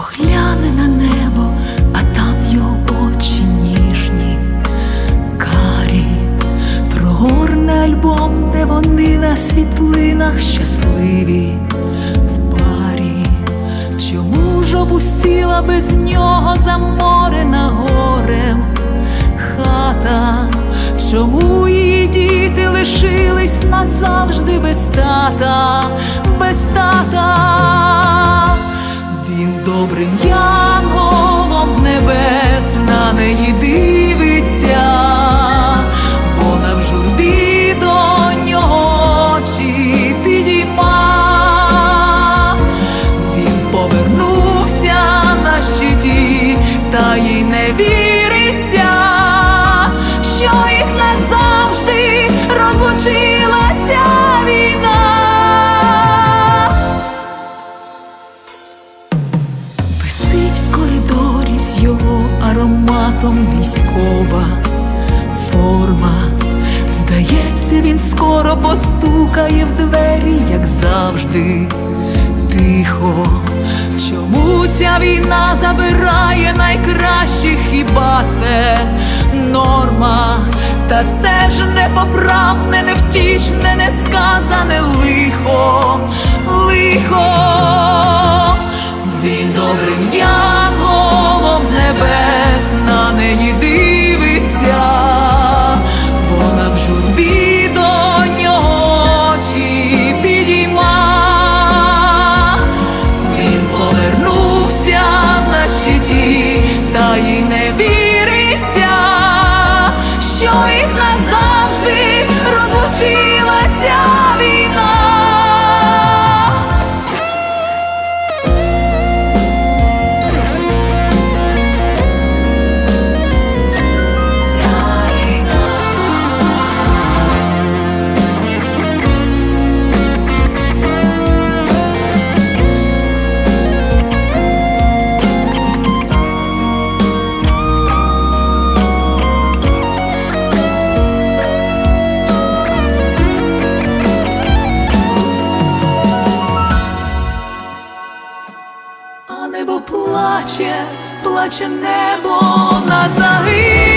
Погляне на небо, а там його очі ніжні, карі, прогорне альбом, де вони на світлинах щасливі в парі. Чому ж опустіла без нього заморена горем хата? Чому її діти лишились назавжди без тата, їй не віриться, що їх назавжди розлучила ця війна. Висить в коридорі з його ароматом військова форма. Здається, він скоро постукає в двері, як завжди, тихо. Ця війна забирає найкращих, хіба це норма? Та це ж непоправне, невтішне, несказане лихо, лихо. Небо плаче, плаче небо над загиблими,